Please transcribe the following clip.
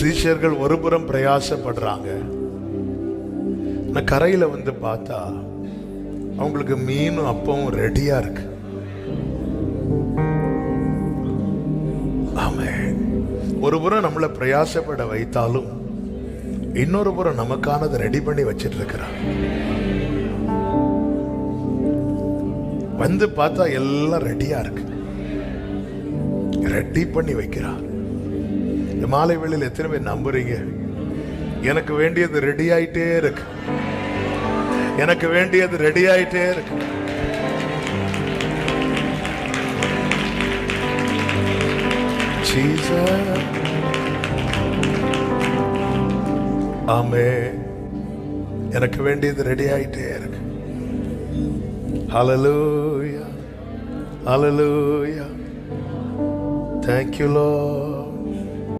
சீஷர்கள் ஒரு புறம் பிரயாசப்படுறாங்க. நான் கரையில் வந்து பார்த்தா அவங்களுக்கு மீனும் அப்பவும் ரெடியா இருக்கு. ஒரு புறம் நம்மளை பிரயாசப்பட வைத்தாலும் இன்னொரு புறம் நமக்கானதை ரெடி பண்ணி வச்சிட்டு இருக்கிறார் வந்து பார்த்தா எல்லாம் ரெடியா இருக்கு. ரெடி பண்ணி வைக்கிறார் இந்த மாலை வேளையில் எத்தனை பேர் நம்புறீங்க? எனக்கு வேண்டியது ரெடி ஆயிட்டே இருக்கு. எனக்கு வேண்டியது ரெடி ஆயிட்டே இருக்கு. ஆமே. எனக்கு வேண்டியது ரெடி ஆயிட்டே இருக்கு. அலலூயா அலலூயா தேங்க்யூ லோ